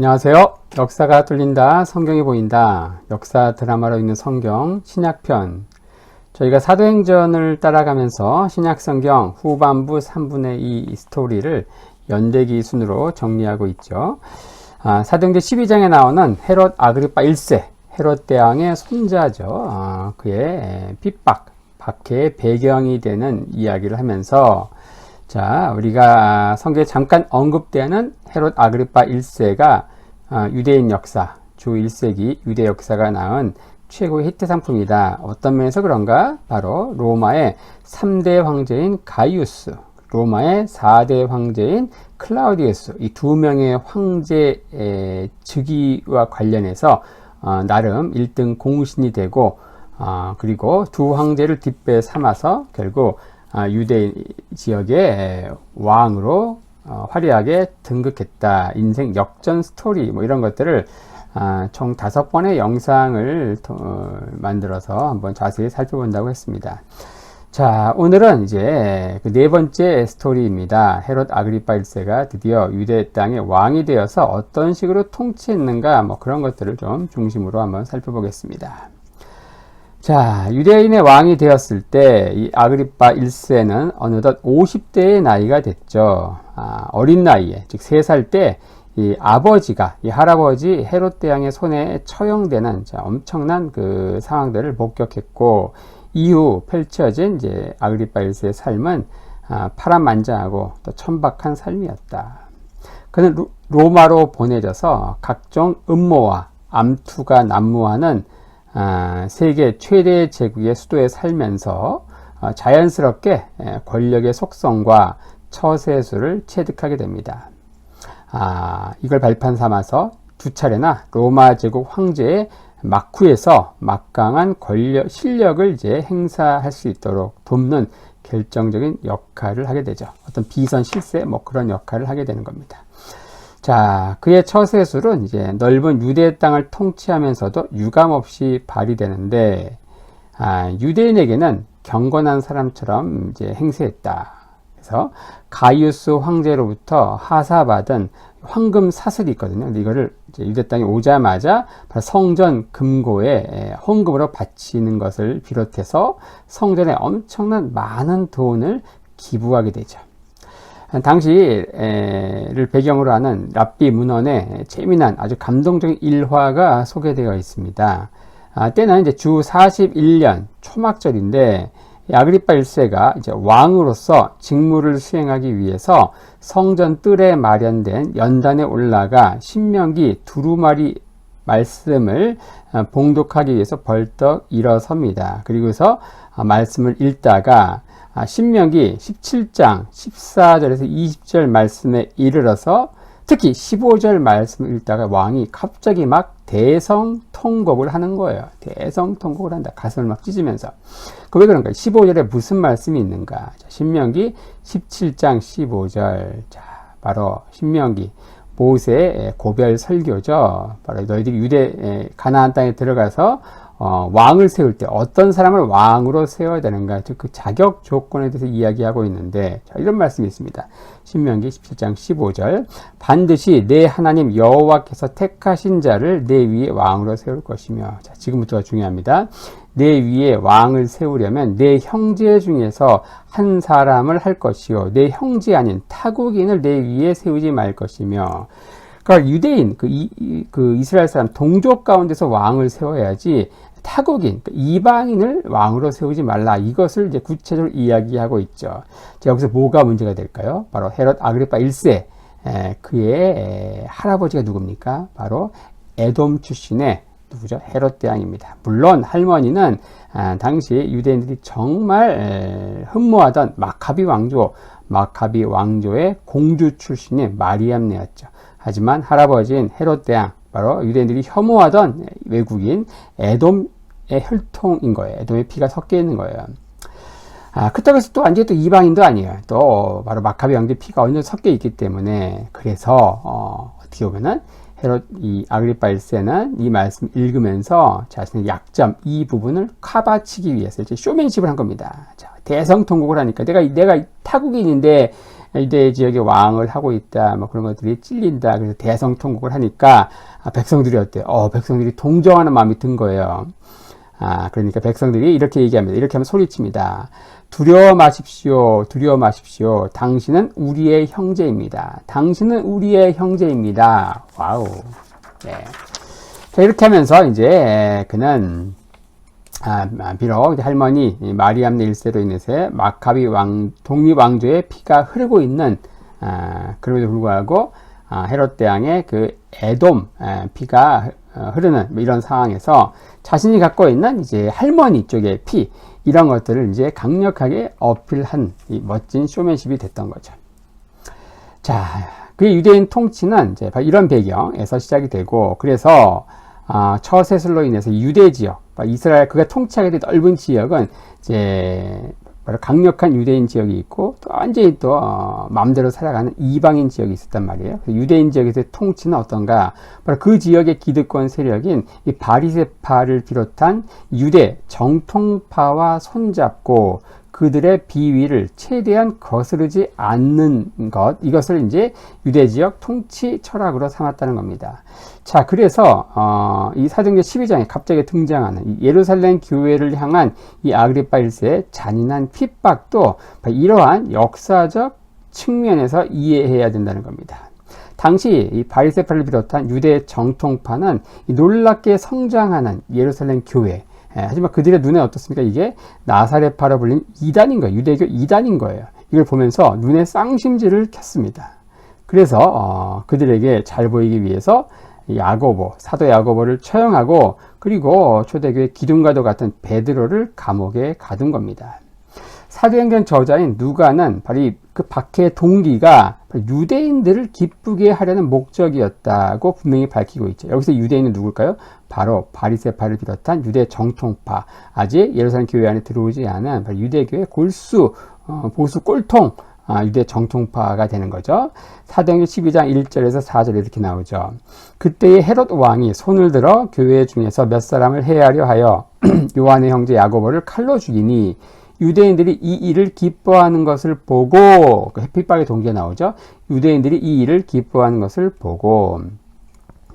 안녕하세요. 역사가 뚫린다. 성경이 보인다. 역사 드라마로 있는 성경 신약편. 저희가 사도행전을 따라가면서 신약성경 후반부 3분의 2 스토리를 연대기 순으로 정리하고 있죠. 아, 사도행전 12장에 나오는 헤롯 아그리파 1세, 헤롯 대왕의 손자죠. 아, 그의 핍박, 박해의 배경이 되는 이야기를 하면서 자, 우리가 성경에 잠깐 언급되는 헤롯 아그리파 1세가 아, 유대인 역사, 주 1세기 유대 역사가 낳은 최고의 히트 상품이다. 어떤 면에서 그런가? 바로 로마의 3대 황제인 가이우스, 로마의 4대 황제인 클라우디우스, 이 두 명의 황제의 즉위와 관련해서 어, 나름 1등 공신이 되고 어, 그리고 두 황제를 뒷배 삼아서 결국 아, 유대 지역의 왕으로 어, 화려하게 등극했다. 인생 역전 스토리 뭐 이런 것들을 아, 총 다섯 번의 영상을 어, 만들어서 한번 자세히 살펴본다고 했습니다. 자, 오늘은 이제 그 네 번째 스토리입니다. 헤롯 아그리파 1세가 드디어 유대 땅의 왕이 되어서 어떤 식으로 통치했는가 뭐 그런 것들을 좀 중심으로 한번 살펴보겠습니다. 자, 유대인의 왕이 되었을 때 이 아그리파 1세는 어느덧 50대의 나이가 됐죠. 아, 어린 나이에, 즉 3살 때 이 아버지가, 이 할아버지 헤롯 대왕의 손에 처형되는 자, 엄청난 그 상황들을 목격했고 이후 펼쳐진 이제 아그리파 1세의 삶은 아, 파란만장하고 또 천박한 삶이었다. 그는 로 마로 보내져서 각종 음모와 암투가 난무하는 아, 세계 최대 제국의 수도에 살면서 어, 자연스럽게 권력의 속성과 처세수를 체득하게 됩니다. 아, 이걸 발판 삼아서 두 차례나 로마 제국 황제의 막후에서 막강한 권력, 실력을 이제 행사할 수 있도록 돕는 결정적인 역할을 하게 되죠. 어떤 비선 실세 뭐 그런 역할을 하게 되는 겁니다. 자, 그의 처세술은 이제 넓은 유대 땅을 통치하면서도 유감없이 발휘되는데, 아, 유대인에게는 경건한 사람처럼 이제 행세했다. 그래서 가이우스 황제로부터 하사받은 황금 사슬이 있거든요. 근데 이거를 이제 유대 땅에 오자마자 성전 금고에 헌금으로 바치는 것을 비롯해서 성전에 엄청난 많은 돈을 기부하게 되죠. 당시를 배경으로 하는 랍비 문헌에 재미난 아주 감동적인 일화가 소개되어 있습니다. 아, 때는 이제 주 41년 초막절인데 아그리파 1세가 이제 왕으로서 직무를 수행하기 위해서 성전 뜰에 마련된 연단에 올라가 신명기 두루마리 말씀을 어, 봉독하기 위해서 벌떡 일어섭니다. 그리고서 어, 말씀을 읽다가 아, 신명기 17장 14절에서 20절 말씀에 이르러서 특히 15절 말씀을 읽다가 왕이 갑자기 막 대성통곡을 하는 거예요. 대성통곡을 한다. 가슴을 막 찢으면서. 그 왜 그런가? 15절에 무슨 말씀이 있는가? 자, 신명기 17장 15절. 자, 바로 신명기 모세의 고별 설교죠. 바로 너희들이 유대 가나안 땅에 들어가서 어, 왕을 세울 때 어떤 사람을 왕으로 세워야 되는가, 즉 그 자격 조건에 대해서 이야기하고 있는데, 자, 이런 말씀이 있습니다. 신명기 17장 15절. 반드시 내 하나님 여호와께서 택하신 자를 내 위에 왕으로 세울 것이며, 자, 지금부터가 중요합니다. 내 위에 왕을 세우려면 내 형제 중에서 한 사람을 할 것이요. 내 형제 아닌 타국인을 내 위에 세우지 말 것이며, 그러니까 유대인, 그, 이, 그 이스라엘 사람 동족 가운데서 왕을 세워야지 타국인, 그 이방인을 왕으로 세우지 말라. 이것을 이제 구체적으로 이야기하고 있죠. 자, 여기서 뭐가 문제가 될까요? 바로 헤롯 아그리파 1세. 에, 그의 에, 할아버지가 누굽니까? 바로 에돔 출신의 누구죠? 헤롯 대왕입니다. 물론 할머니는 아, 당시 유대인들이 정말 에, 흠모하던 마카비 왕조, 마카비 왕조의 공주 출신의 마리암네였죠. 하지만 할아버지인 헤롯 대왕, 바로 유대인들이 혐오하던 외국인 에돔의 혈통인 거예요. 에돔의 피가 섞여 있는 거예요. 아, 그렇다고 해서 또 완전히 또 이방인도 아니에요. 또 바로 마카비 왕들 피가 어느 정도 섞여 있기 때문에 그래서 어, 어떻게 보면은 헤롯 이 아그리파 1세는 이 말씀 읽으면서 자신의 약점 이 부분을 카바치기 위해서 이제 쇼맨십을 한 겁니다. 자, 대성통곡을 하니까 내가 내가 타국인인데 유대 지역의 왕을 하고 있다. 뭐 그런 것들이 찔린다. 그래서 대성통곡을 하니까 아, 백성들이 어때요? 어, 백성들이 동정하는 마음이 든 거예요. 아, 그러니까 백성들이 이렇게 얘기합니다. 이렇게 하면 소리칩니다. 두려워 마십시오. 두려워 마십시오. 당신은 우리의 형제입니다. 당신은 우리의 형제입니다. 와우. 네. 자, 이렇게 하면서 이제 그는 아, 비록 할머니 마리암네 일세로 인해서 마카비 왕 독립 왕조의 피가 흐르고 있는 아, 그럼에도 불구하고 아, 헤롯 대왕의 그 에돔 아, 피가 어, 흐르는 뭐 이런 상황에서 자신이 갖고 있는 이제 할머니 쪽의 피 이런 것들을 이제 강력하게 어필한 이 멋진 쇼맨십이 됐던 거죠. 자, 그 유대인 통치는 이제 이런 배경에서 시작이 되고 그래서 아, 처세술로 인해서 유대 지역, 이스라엘 그가 통치하게 된 넓은 지역은 이제 강력한 유대인 지역이 있고 또 완전히 또 어, 마음대로 살아가는 이방인 지역이 있었단 말이에요. 유대인 지역에서의 통치는 어떤가? 바로 그 지역의 기득권 세력인 이 바리세파를 비롯한 유대 정통파와 손잡고 그들의 비위를 최대한 거스르지 않는 것 이것을 이제 유대 지역 통치 철학으로 삼았다는 겁니다. 자, 그래서 어, 이 사도행전 12장에 갑자기 등장하는 예루살렘 교회를 향한 이 아그리파 1세의 잔인한 핍박도 이러한 역사적 측면에서 이해해야 된다는 겁니다. 당시 이 바리세파를 비롯한 유대 정통파는 놀랍게 성장하는 예루살렘 교회 예, 하지만 그들의 눈에 어떻습니까? 이게 나사렛파로 불린 이단인 거예요. 유대교 이단인 거예요. 이걸 보면서 눈에 쌍심지를 켰습니다. 그래서 어, 그들에게 잘 보이기 위해서 야고보, 사도 야고보를 처형하고 그리고 초대교회 기둥과도 같은 베드로를 감옥에 가둔 겁니다. 사도행전 저자인 누가는 바로 그 박해의 동기가 유대인들을 기쁘게 하려는 목적이었다고 분명히 밝히고 있죠. 여기서 유대인은 누굴까요? 바로 바리세파를 비롯한 유대 정통파, 아직 예루살렘 교회 안에 들어오지 않은 유대교의 골수, 어, 보수 꼴통, 아, 유대 정통파가 되는 거죠. 사도행전 12장 1절에서 4절 이렇게 나오죠. 그때의 헤롯 왕이 손을 들어 교회 중에서 몇 사람을 해하려 하여 요한의 형제 야고보를 칼로 죽이니 유대인들이 이 일을 기뻐하는 것을 보고 그 햇빛박의 동기가 나오죠. 유대인들이 이 일을 기뻐하는 것을 보고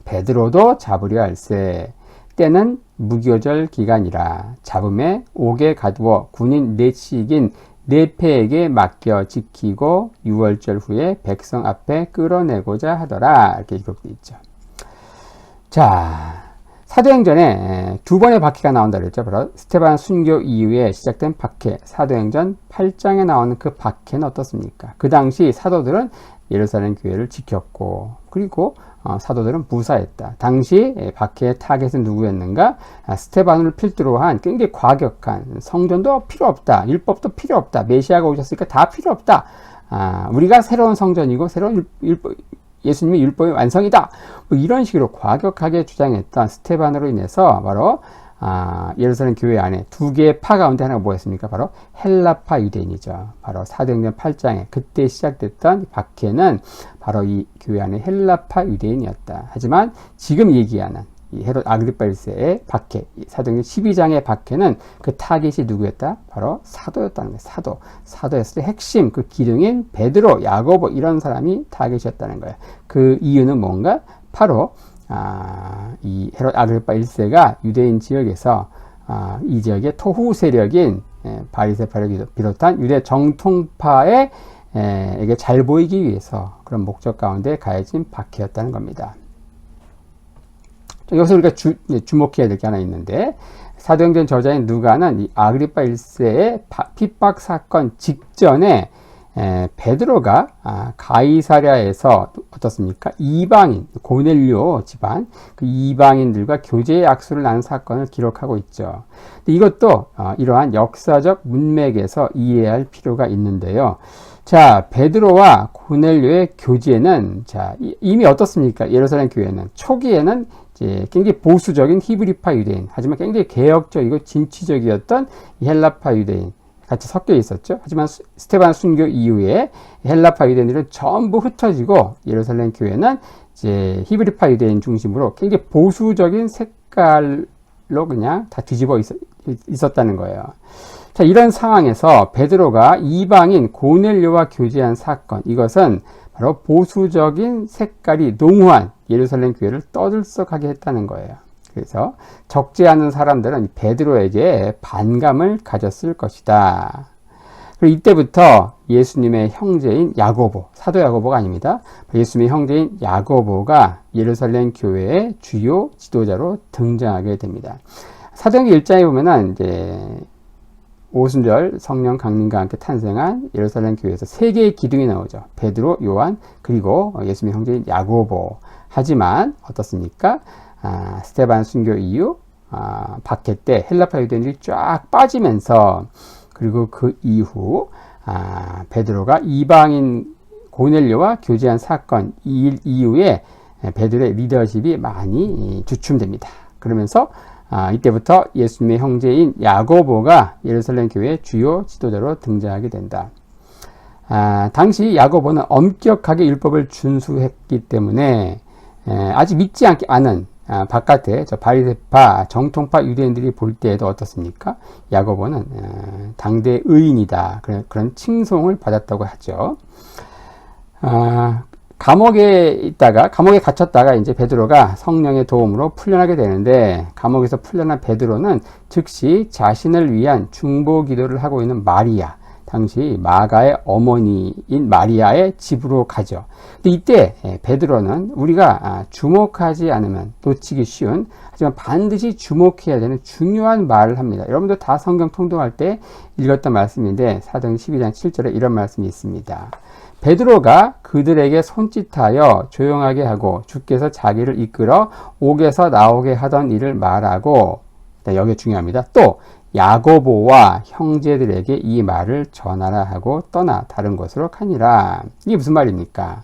베드로도 잡으려 할세 때는 무교절 기간이라 잡음에 옥에 가두어 군인 네치익인 네패에게 맡겨 지키고 6월절 후에 백성 앞에 끌어내고자 하더라 이렇게 기록되어 있죠. 자 사도행전에 두 번의 박해가 나온다 그랬죠. 바로 스테반 순교 이후에 시작된 박해, 사도행전 8장에 나오는 그 박해는 어떻습니까? 그 당시 사도들은 예루살렘 교회를 지켰고, 그리고 어, 사도들은 무사했다. 당시 박해의 타겟은 누구였는가? 아, 스테반을 필두로 한 굉장히 과격한 성전도 필요 없다. 율법도 필요 없다. 메시아가 오셨으니까 다 필요 없다. 아, 우리가 새로운 성전이고 새로운 율법, 예수님의 율법의 완성이다. 뭐 이런 식으로 과격하게 주장했던 스테반으로 인해서 바로 아, 예루살렘 교회 안에 두 개의 파 가운데 하나가 뭐였습니까? 바로 헬라파 유대인이죠. 바로 사도행전 8장에 그때 시작됐던 박해는 바로 이 교회 안에 헬라파 유대인이었다. 하지만 지금 얘기하는 이 헤롯 아그리파 1세의 박해, 사도행전 12장의 박해는 그 타겟이 누구였다? 바로 사도였다는 거예요. 사도. 사도였을 때 핵심, 그 기둥인 베드로, 야고보 이런 사람이 타겟이었다는 거예요. 그 이유는 뭔가? 바로 아, 이 헤롯 아그리파 1세가 유대인 지역에서 아, 이 지역의 토후 세력인 예, 바리세파를 비롯한 유대 정통파에 에, 에게 잘 보이기 위해서 그런 목적 가운데 가해진 박해였다는 겁니다. 여기서 우리가 주, 주목해야 될 게 하나 있는데 사도행전 저자인 누가는 이 아그리파 1세의 핍박 사건 직전에 에, 베드로가 아, 가이사랴에서 어떻습니까? 이방인 고넬료 집안 그 이방인들과 교제 약수를 나눈 사건을 기록하고 있죠. 이것도 어, 이러한 역사적 문맥에서 이해할 필요가 있는데요. 자, 베드로와 고넬료의 교제는 자 이미 어떻습니까? 예루살렘 교회는 초기에는 이제 굉장히 보수적인 히브리파 유대인, 하지만 굉장히 개혁적이고 진취적이었던 헬라파 유대인 같이 섞여 있었죠. 하지만 스테반 순교 이후에 헬라파 유대인들은 전부 흩어지고 예루살렘 교회는 이제 히브리파 유대인 중심으로 굉장히 보수적인 색깔로 그냥 다 뒤집어 있, 었다는 거예요. 자, 이런 상황에서 베드로가 이방인 고넬료와 교제한 사건, 이것은 바로 보수적인 색깔이 농후한 예루살렘 교회를 떠들썩하게 했다는 거예요. 그래서 적지 않은 사람들은 베드로에게 반감을 가졌을 것이다. 그리고 이때부터 예수님의 형제인 야고보, 사도 야고보가 아닙니다. 예수님의 형제인 야고보가 예루살렘 교회의 주요 지도자로 등장하게 됩니다. 사도행전 1장에 보면은 이제 오순절 성령 강림과 함께 탄생한 예루살렘 교회에서 세 개의 기둥이 나오죠. 베드로, 요한, 그리고 예수님의 형제인 야고보. 하지만 어떻습니까? 아, 스테반 순교 이후 아, 박해 때 헬라파 유대인들이 쫙 빠지면서 그리고 그 이후 아, 베드로가 이방인 고넬료와 교제한 사건 이 일 이후에 베드로의 리더십이 많이 주춤됩니다. 그러면서 아, 이때부터 예수님의 형제인 야고보가 예루살렘 교회의 주요 지도자로 등장하게 된다. 아, 당시 야고보는 엄격하게 율법을 준수했기 때문에 에, 아직 믿지 않은 아, 바깥에 저 바리새파 정통파 유대인들이 볼 때에도 어떻습니까? 야고보는 에, 당대 의인이다 그런, 그런 칭송을 받았다고 하죠. 아, 감옥에 있다가 감옥에 갇혔다가 이제 베드로가 성령의 도움으로 풀려나게 되는데 감옥에서 풀려난 베드로는 즉시 자신을 위한 중보 기도를 하고 있는 마리아 당시 마가의 어머니인 마리아의 집으로 가죠. 근데 이때 예, 베드로는 우리가 아, 주목하지 않으면 놓치기 쉬운 하지만 반드시 주목해야 되는 중요한 말을 합니다. 여러분들 다 성경 통독할 때 읽었던 말씀인데 사도행 12장 7절에 이런 말씀이 있습니다. 베드로가 그들에게 손짓하여 조용하게 하고 주께서 자기를 이끌어 옥에서 나오게 하던 일을 말하고 여기 중요합니다. 또 야고보와 형제들에게 이 말을 전하라 하고 떠나 다른 곳으로 가니라. 이게 무슨 말입니까?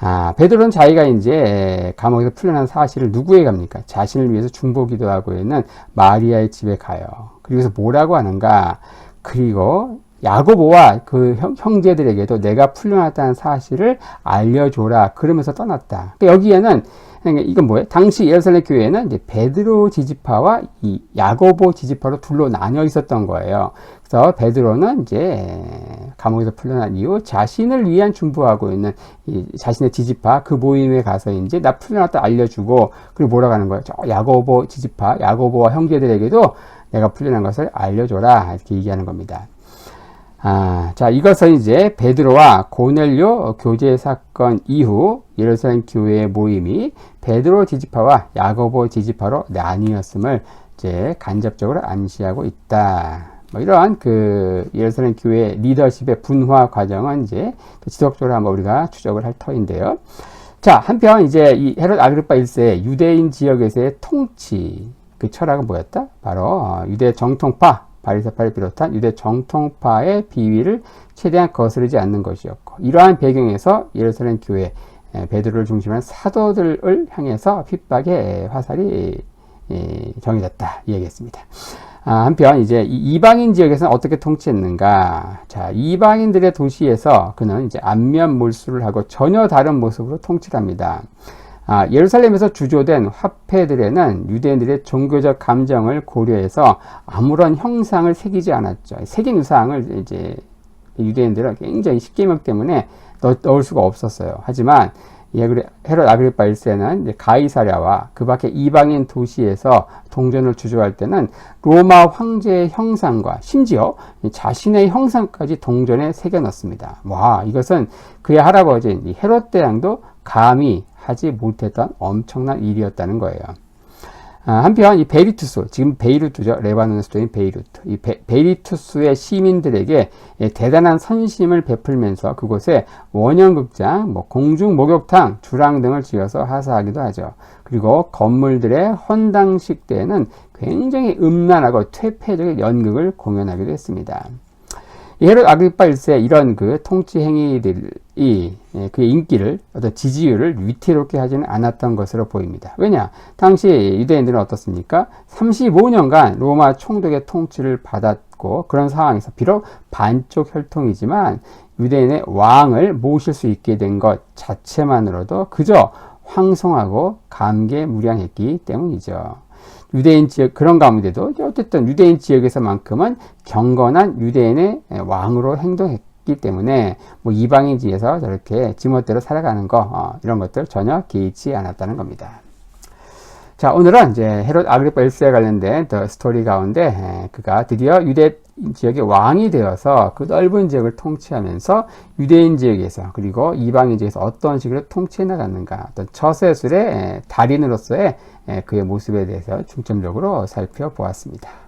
아, 베드로는 자기가 이제 감옥에서 풀려난 사실을 누구에게 합니까? 자신을 위해서 중보 기도 하고 있는 마리아의 집에 가요. 그리고서 뭐라고 하는가? 그리고 야고보와 그 형, 제들에게도 내가 풀려났다는 사실을 알려줘라. 그러면서 떠났다. 그러니까 여기에는 그러니까 이건 뭐예요? 당시 예루살렘 교회는 이제 베드로 지지파와 이 야고보 지지파로 둘로 나뉘어 있었던 거예요. 그래서 베드로는 이제 감옥에서 풀려난 이후 자신을 위한 중보하고 있는 이 자신의 지지파 그 모임에 가서 이제 나 풀려났다 알려주고 그리고 뭐라고 하는 거예요? 저 야고보 지지파 야고보와 형제들에게도 내가 풀려난 것을 알려줘라 이렇게 얘기하는 겁니다. 아, 자, 이것은 이제 베드로와 고넬료 교제 사건 이후 예루살렘 교회의 모임이 베드로 지지파와 야고보 지지파로 나뉘었음을 이제 간접적으로 암시하고 있다. 뭐 이러한 그 예루살렘 교회 리더십의 분화 과정은 이제 지속적으로 한번 우리가 추적을 할 터인데요. 자, 한편 이제 이 헤롯 아그리파 1세 유대인 지역에서의 통치 그 철학은 뭐였다? 바로 어, 유대 정통파 바리새파를 비롯한 유대 정통파의 비위를 최대한 거스르지 않는 것이었고 이러한 배경에서 예루살렘 교회 베드로를 중심한 사도들을 향해서 핍박의 화살이 정해졌다 이야기했습니다. 아, 한편 이제 이방인 지역에서는 어떻게 통치했는가? 자, 이방인들의 도시에서 그는 이제 안면 몰수를 하고 전혀 다른 모습으로 통치를 합니다. 아, 예루살렘에서 주조된 화폐들에는 유대인들의 종교적 감정을 고려해서 아무런 형상을 새기지 않았죠. 새긴 우상을 이제 유대인들은 굉장히 십계명 때문에 넣을 수가 없었어요. 하지만 헤롯 아그리파 1세는 가이사랴와 그 밖에 이방인 도시에서 동전을 주조할 때는 로마 황제의 형상과 심지어 자신의 형상까지 동전에 새겨 넣습니다. 와, 이것은 그의 할아버지인 헤롯 대왕도 감히 하지 못했던 엄청난 일이었다는 거예요. 아, 한편 이 베이루투스, 지금 베이루트죠. 레바논 수도인 베이루트. 이 베, 베이루투스의 시민들에게 대단한 선심을 베풀면서 그곳에 원형극장, 뭐 공중 목욕탕, 주랑 등을 지어서 하사하기도 하죠. 그리고 건물들의 헌당식 때에는 굉장히 음란하고 퇴폐적인 연극을 공연하기도 했습니다. 헤롯 아그리파 1세 이런 그 통치 행위들이 예, 그의 인기를 어떤 지지율을 위태롭게 하지는 않았던 것으로 보입니다. 왜냐? 당시 유대인들은 어떻습니까? 35년간 로마 총독의 통치를 받았고 그런 상황에서 비록 반쪽 혈통이지만 유대인의 왕을 모실 수 있게 된 것 자체만으로도 그저 황송하고 감개무량했기 때문이죠. 유대인 지역 그런 가운데도 어쨌든 유대인 지역에서만큼은 경건한 유대인의 왕으로 행동했기 때문에 뭐 이방인 지에서 저렇게 지멋대로 살아가는 거 어, 이런 것들 전혀 개의치 않았다는 겁니다. 자, 오늘은 이제 헤롯 아그리파 1세에 관련된 더 스토리 가운데 에, 그가 드디어 유대 지역의 왕이 되어서 그 넓은 지역을 통치하면서 유대인 지역에서 그리고 이방인 지역에서 어떤 식으로 통치해 나갔는가 어떤 처세술의 에, 달인으로서의 에, 그의 모습에 대해서 중점적으로 살펴보았습니다.